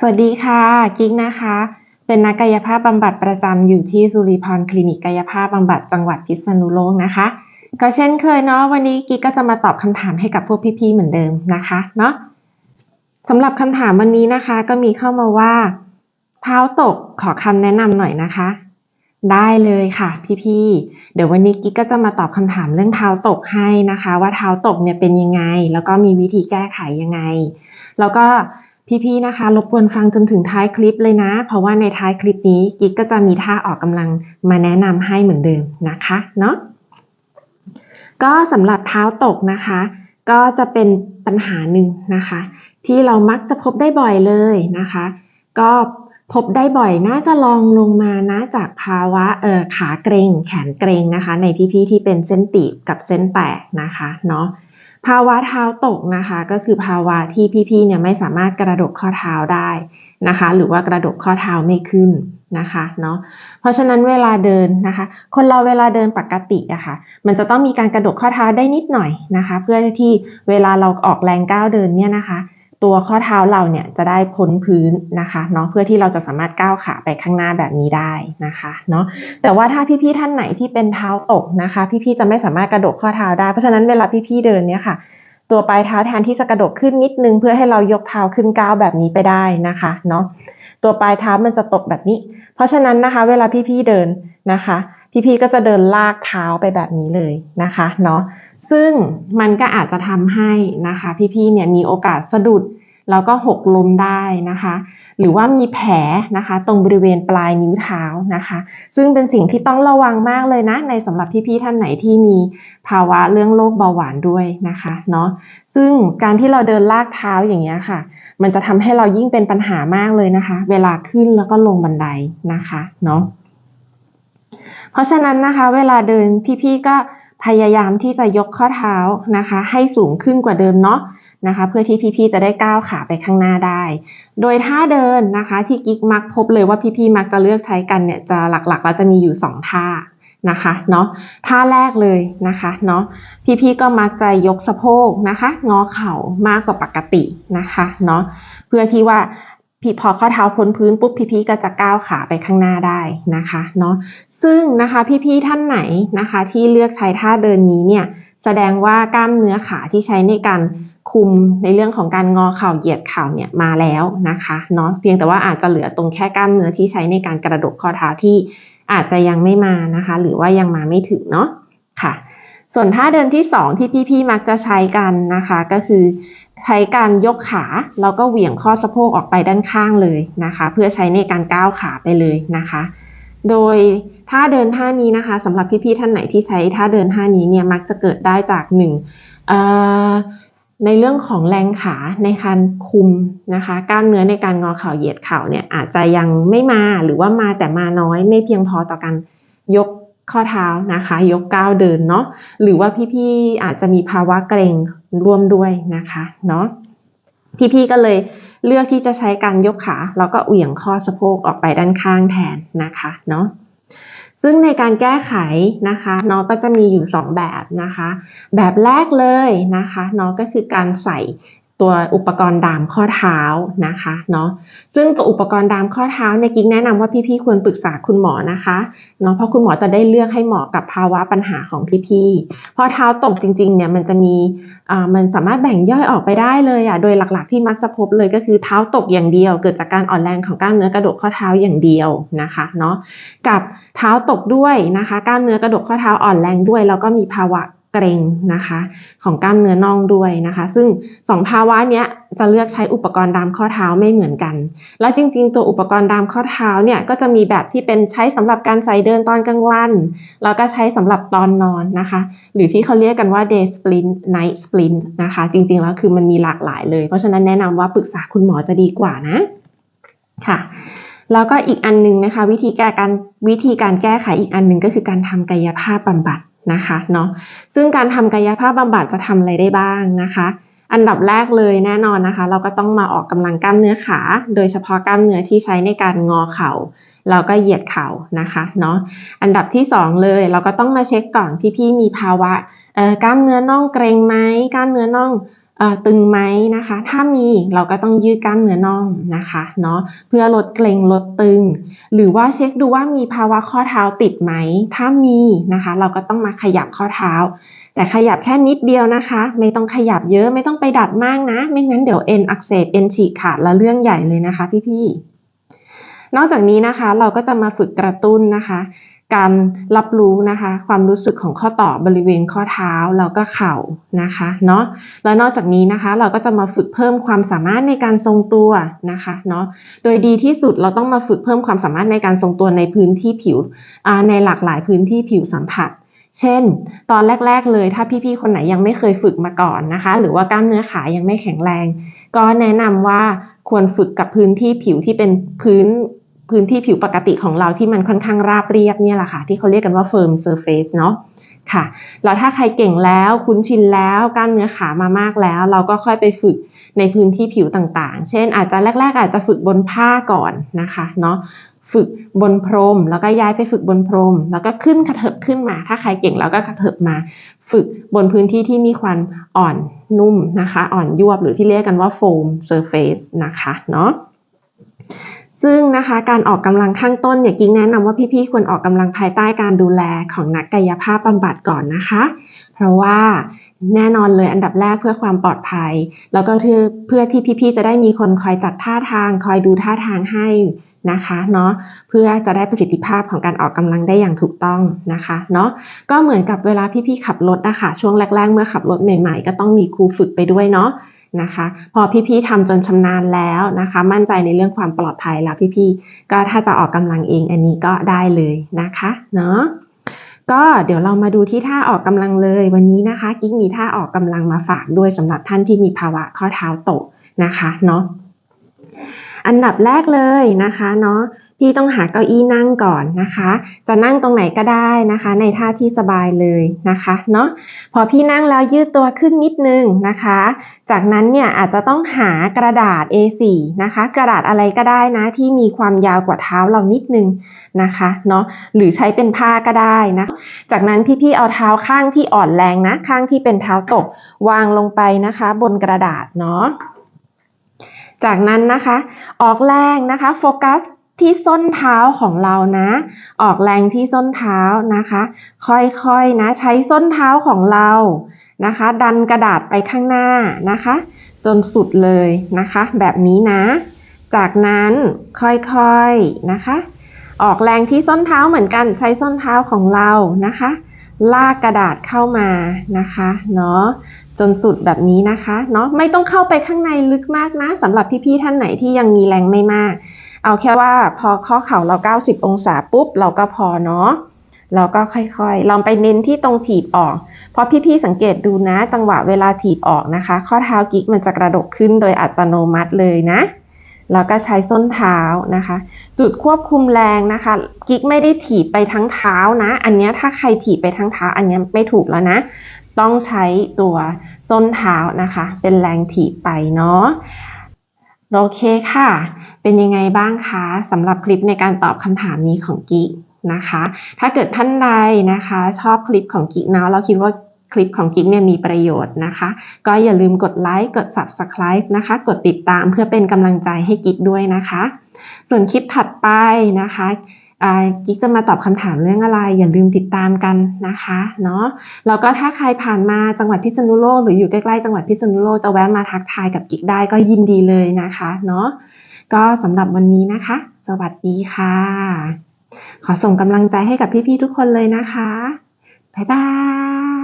สวัสดีค่ะ กิ๊กนะคะ เป็นนักกายภาพบำบัดประจำอยู่ที่สุริพรคลินิกกายภาพบำบัดจังหวัดพิษณุโลกนะคะ ก็เช่นเคยเนาะวันนี้กิ๊กก็จะมาตอบคำถามให้กับพวกพี่ๆเหมือนเดิมนะคะเนาะสำหรับคำถามวันนี้นะคะ ก็มีเข้ามาว่า เท้าตกขอคำแนะนำหน่อยนะคะ ได้เลยค่ะพี่ๆเดี๋ยววันนี้กิ๊กก็จะมาตอบคำถามเรื่องเท้าตกให้นะคะ ว่าเท้าตกเนี่ยเป็นยังไง แล้วก็มีวิธีแก้ไขยังไง แล้วก็ พี่ๆ นะคะ รบกวนฟังจนถึงท้ายคลิปเลยนะ เพราะว่าในท้ายคลิปนี้กิ๊กก็จะมีท่าออกกำลังมาแนะนำให้เหมือนเดิมนะคะ เนาะ ก็สำหรับเท้าตกนะคะ ก็จะเป็นปัญหาหนึ่งนะคะ ที่เรามักจะพบได้บ่อยเลยนะคะ ก็พบได้บ่อยน่าจะลองลงมานะจากภาวะเอ่อขาเกรงแขนเกรงนะคะ ในพี่ๆที่เป็นเส้นตีบกับเส้นแตกนะคะ เนาะ ภาวะเท้าตกนะคะ ก็คือภาวะที่พี่ๆเนี่ยไม่สามารถกระดกข้อเท้าได้นะคะ หรือว่ากระดกข้อเท้าไม่ขึ้นนะคะเนาะเพราะฉะนั้นเวลาเดินนะคะ คนเราเวลาเดินปกติอะคะ่ะ มันจะต้องมีการกระดกข้อเท้าได้นิดหน่อยนะคะ เพื่อที่เวลาเราออกแรงก้าวเดินเนี่ยนะคะ ตัวข้อเท้าเราเนี่ยจะได้พ้นพื้นนะคะเนาะเพื่อที่เราจะสามารถก้าวขาไปข้างหน้าแบบนี้ได้นะคะเนาะแต่ว่าถ้าพี่ๆท่านไหนที่เป็นเท้าตกนะคะ พี่ๆจะไม่สามารถกระดกข้อเท้าได้เพราะฉะนั้นเวลาพี่ๆเดินเนี่ยค่ะ ตัวปลายเท้าแทนที่จะกระดกขึ้นนิดนึง เพื่อให้เรายกเท้าขึ้นก้าวแบบนี้ไปได้นะคะเนาะตัวปลายเท้ามันจะตกแบบนี้ เพราะฉะนั้นนะคะ เวลาพี่ๆเดินนะคะ พี่ๆก็จะเดินลากเท้าไปแบบนี้เลยนะคะเนาะ ซึ่งมันก็อาจจะทำให้นะคะพี่ๆเนี่ยมีโอกาสสะดุดแล้วก็หกล้มได้นะคะ หรือว่ามีแผลนะคะ ตรงบริเวณปลายนิ้วเท้านะคะ ซึ่งเป็นสิ่งที่ต้องระวังมากเลยนะ ในสำหรับพี่ๆท่านไหนที่มีภาวะเรื่องโรคเบาหวานด้วยนะคะเนาะซึ่งการที่เราเดินลากเท้าอย่างเงี้ยค่ะ มันจะทำให้เรายิ่งเป็นปัญหามากเลยนะคะ เวลาขึ้นแล้วก็ลงบันไดนะคะเนาะเพราะฉะนั้นนะคะ เวลาเดินพี่ๆก็ พยายามที่จะยกข้อเท้านะคะ ให้สูงขึ้นกว่าเดิมเนาะนะคะ เพื่อที่พี่ๆจะได้ก้าวขาไปข้างหน้าได้ โดยท่าเดินนะคะที่กิ๊กมักพบเลยว่าพี่ๆมักจะเลือกใช้กันเนี่ยจะหลักๆแล้วจะมีอยู่ 2 ท่านะคะเนาะท่าแรกเลยนะคะเนาะพี่ๆก็มักจะยกสะโพกนะคะ งอเข่ามากกว่าปกตินะคะเนาะเพื่อที่ว่า พี่พอข้อเท้าพ้นพื้นปุ๊บพี่ๆก็จะก้าวขาไปข้างหน้าได้นะคะเนาะซึ่งนะคะพี่ๆท่านไหนนะคะ ที่เลือกใช้ท่าเดินนี้เนี่ยแสดงว่ากล้ามเนื้อขาที่ใช้ในการคุมในเรื่องของการงอเข่าเหยียดเข่าเนี่ยมาแล้วนะคะเนาะเพียงแต่ว่าอาจจะเหลือตรงแค่กล้ามเนื้อที่ใช้ในการกระดกข้อเท้าที่อาจจะยังไม่มานะคะ หรือว่ายังมาไม่ถึงเนาะค่ะ ส่วนท่าเดินที่ 2 ที่พี่ๆมักจะใช้กันนะคะ ก็คือ ใช้การยกขาแล้วก็เหวี่ยงข้อสะโพกออกไปด้านข้างเลยนะคะ เพื่อใช้ในการก้าวขาไปเลยนะคะ โดยท่าเดินท่านี้นะคะสำหรับพี่ๆท่านไหนที่ใช้ท่าเดินท่านี้เนี่ยมักจะเกิดได้จากหนึ่งในเรื่องของแรงขาในการคุมนะคะกล้ามเนื้อในการงอเข่าเหยียดเข่าเนี่ยอาจจะยังไม่มาหรือว่ามาแต่มาน้อยไม่เพียงพอต่อการยก ข้อเท้านะคะ ยกก้าวเดินเนาะหรือว่าพี่ๆอาจจะมีภาวะเกร็งร่วมด้วยนะคะเนาะพี่ๆก็เลยเลือกที่จะใช้การยกขาแล้วก็เหวี่ยงข้อสะโพกออกไปด้านข้างแทนนะคะเนาะซึ่งในการแก้ไขนะคะน้องก็จะมีอยู่ 2 แบบนะคะ แบบแรกเลยนะคะน้องก็คือการใส่ ตัวอุปกรณ์ดามข้อเท้านะคะเนาะซึ่งตัวอุปกรณ์ดามข้อเท้าเนี่ยกิ๊กแนะนำว่าพี่ๆควรปรึกษาคุณหมอนะคะเนาะเพราะคุณหมอจะได้เลือกให้เหมาะกับภาวะปัญหาของพี่ๆเพราะเท้าตกจริงๆเนี่ยมันจะมีอ่ามันสามารถแบ่งย่อยออกไปได้เลยอะโดยหลักๆที่มักจะพบเลยก็คือเท้าตกอย่างเดียว เกิดจากการอ่อนแรงของกล้ามเนื้อกระดูกข้อเท้าอย่างเดียวนะคะเนาะกับเท้าตกด้วยนะคะ กล้ามเนื้อกระดูกข้อเท้าอ่อนแรงด้วย แล้วก็มีภาวะ เกร็งนะคะ ของกล้ามเนื้อน่องด้วยนะคะ ซึ่งสองภาวะนี้จะเลือกใช้อุปกรณ์ดามข้อเท้าไม่เหมือนกัน แล้วจริง ๆ ตัวอุปกรณ์ดามข้อเท้าเนี่ยก็จะมีแบบที่เป็นใช้สำหรับการใส่เดินตอนกลางวันแล้วก็ใช้สำหรับตอนนอนนะคะ หรือที่เขาเรียกกันว่า day splint night splint นะคะ จริง ๆ แล้วคือมันมีหลากหลายเลย เพราะฉะนั้นแนะนำว่าปรึกษาคุณหมอจะดีกว่านะค่ะแล้วก็อีกอันนึงนะคะ วิธีแก้การวิธีการแก้ไขอีกอันหนึ่งก็คือการทำกายภาพบำบัด นะคะเนาะซึ่งการทำกายภาพบำบัดจะทำอะไรได้บ้างนะคะ อันดับแรกเลยแน่นอนนะคะ เราก็ต้องมาออกกำลังกล้ามเนื้อขา โดยเฉพาะกล้ามเนื้อที่ใช้ในการงอเข่าเราก็เหยียดเข่านะคะเนาะอันดับที่ 2 เลยเราก็ต้องมาเช็คก่อนที่พี่มีภาวะกล้ามเนื้อน่องเกร็งไหมกล้ามเนื้อน่อง ตึงไหมนะคะ ถ้ามีเราก็ต้องยืดกล้ามเนื้อน่องนะคะเนาะเพื่อลดเกร็งลดตึง หรือว่าเช็คดูว่ามีภาวะข้อเท้าติดไหม ถ้ามีนะคะ เราก็ต้องมาขยับข้อเท้า แต่ขยับแค่นิดเดียวนะคะ ไม่ต้องขยับเยอะไม่ต้องไปดัดมากนะ ไม่งั้นเดี๋ยวเอ็นอักเสบเอ็นฉีกขาดแล้วเรื่องใหญ่เลยนะคะพี่ๆนอกจากนี้นะคะเราก็จะมาฝึกกระตุ้นนะคะ การรับรู้นะคะ ความรู้สึกของข้อต่อบริเวณข้อเท้าแล้วก็เข่านะคะเนาะแล้วนอกจากนี้นะคะเราก็จะมาฝึกเพิ่มความสามารถในการทรงตัวนะคะเนาะโดยดีที่สุดเราต้องมาฝึกเพิ่มความสามารถในการทรงตัวในพื้นที่ผิวในหลากหลายพื้นที่ผิวสัมผัส เช่น ตอนแรก ๆ เลยถ้าพี่ๆคนไหนยังไม่เคยฝึกมาก่อนนะคะ หรือว่ากล้ามเนื้อขายังไม่แข็งแรง ก็แนะนำว่าควรฝึกกับพื้นที่ผิวที่เป็นพื้น พื้นที่ผิวปกติของเราที่มันค่อนข้างราบเรียบเนี่ยแหละค่ะ ที่เขาเรียกกันว่า firm surface เนาะค่ะแล้วถ้าใครเก่งแล้วคุ้นชินแล้วกล้ามเนื้อขามามากแล้ว เราก็ค่อยไปฝึกในพื้นที่ผิวต่างๆ เช่น อาจจะแรก ๆ อาจจะฝึกบนผ้าก่อนนะคะเนาะฝึกบนพรม แล้วก็ย้ายไปฝึกบนพรม แล้วก็ขึ้นกระเถิบขึ้นมา ถ้าใครเก่งแล้วก็กระเถิบมา ฝึกบนพื้นที่ที่มีความอ่อนนุ่มนะคะ อ่อนยวบหรือที่เรียกกันว่า foam surface นะคะเนาะ ซึ่งนะคะการออกกำลังข้างต้นเนี่ยกิ๊งแนะนำว่าพี่ๆควรออกกำลังภายใต้การดูแลของนักกายภาพบำบัดก่อนนะคะ เพราะว่าแน่นอนเลยอันดับแรกเพื่อความปลอดภัย แล้วก็คือเพื่อที่พี่ๆจะได้มีคนคอยจัดท่าทาง คอยดูท่าทางให้นะคะเนาะเพื่อจะได้ประสิทธิภาพของการออกกำลังได้อย่างถูกต้องนะคะเนาะก็เหมือนกับเวลาพี่ๆขับรถนะคะช่วงแรก ๆ เมื่อขับรถใหม่ ๆ ก็ต้องมีครูฝึกไปด้วยเนาะ นะคะ พอพี่ๆทำจนชำนาญแล้วนะคะ มั่นใจในเรื่องความปลอดภัยแล้วพี่ๆก็ถ้าจะออกกำลังเองอันนี้ก็ได้เลยนะคะเนาะก็เดี๋ยวเรามาดูที่ท่าออกกำลังเลยวันนี้นะคะ กิ๊กมีท่าออกกำลังมาฝากด้วยสำหรับท่านที่มีภาวะข้อเท้าตกนะคะเนาะอันดับแรกเลยนะคะเนาะ พี่ต้องหาเก้าอี้นั่งก่อนนะคะ จะนั่งตรงไหนก็ได้นะคะ ในท่าที่สบายเลยนะคะเนาะพอพี่นั่งแล้วยืดตัวขึ้นนิดนึงนะคะ จากนั้นเนี่ยอาจจะต้องหากระดาษ A4 นะคะ กระดาษอะไรก็ได้นะที่มีความยาวกว่าเท้าเรานิดนึงนะคะเนาะหรือใช้เป็นผ้าก็ได้นะจากนั้นพี่ๆเอาเท้าข้างที่อ่อนแรงนะ ข้างที่เป็นเท้าตกวางลงไปนะคะ บนกระดาษเนาะจากนั้นนะคะ ออกแรงนะคะ โฟกัส ที่ส้นเท้าของเรานะ ออกแรงที่ส้นเท้านะคะ ค่อยๆนะใช้ส้นเท้าของเรานะคะ ดันกระดาษไปข้างหน้านะคะ จนสุดเลยนะคะ แบบนี้นะ จากนั้นค่อยๆนะคะ ออกแรงที่ส้นเท้าเหมือนกันใช้ส้นเท้าของเรานะคะ ลากกระดาษเข้ามานะคะเนาะจนสุดแบบนี้นะคะเนาะไม่ต้องเข้าไปข้างในลึกมากนะสำหรับพี่ๆท่านไหนที่ยังมีแรงไม่มาก เอาแค่ว่าพอข้อเข่าเรา 90 องศาปุ๊บ เราก็พอเนาะเราก็ค่อยๆ ลองไปเน้นที่ตรงถีบออก เพราะพี่ๆ สังเกตดูนะ จังหวะเวลาถีบออกนะคะ ข้อเท้ากิ๊กมันจะกระดกขึ้นโดยอัตโนมัติเลยนะ แล้วก็ใช้ส้นเท้านะคะ จุดควบคุมแรงนะคะ กิ๊กไม่ได้ถีบไปทั้งเท้านะ อันนี้ถ้าใครถีบไปทั้งเท้า อันนี้ไม่ถูกแล้วนะ ต้องใช้ตัวส้นเท้านะคะ เป็นแรงถีบไปเนาะ โอเคค่ะ เป็นยังไงบ้างคะสำหรับคลิปในการตอบคำถามนี้ของกิ๊กนะคะ ถ้าเกิดท่านใดนะคะ ชอบคลิปของกิ๊กนะเราคิดว่าคลิปของกิ๊กเนี่ยมีประโยชน์นะคะ ก็อย่าลืมกดไลค์กด Subscribe นะคะ กดติดตามเพื่อเป็นกำลังใจให้กิ๊กด้วยนะคะ ส่วนคลิปถัดไปนะคะกิ๊กจะมาตอบคำถามเรื่องอะไร อย่าลืมติดตามกันนะคะเนาะแล้วก็ถ้าใครผ่านมาจังหวัดพิษณุโลกหรืออยู่ใกล้ๆจังหวัดพิษณุโลกจะแวะมาทักทายกับกิ๊กได้ก็ยินดีเลยนะคะเนาะ ก็สำหรับวันนี้นะคะ สวัสดีค่ะ ขอส่งกำลังใจให้กับพี่ๆทุกคนเลยนะคะ บ๊ายบาย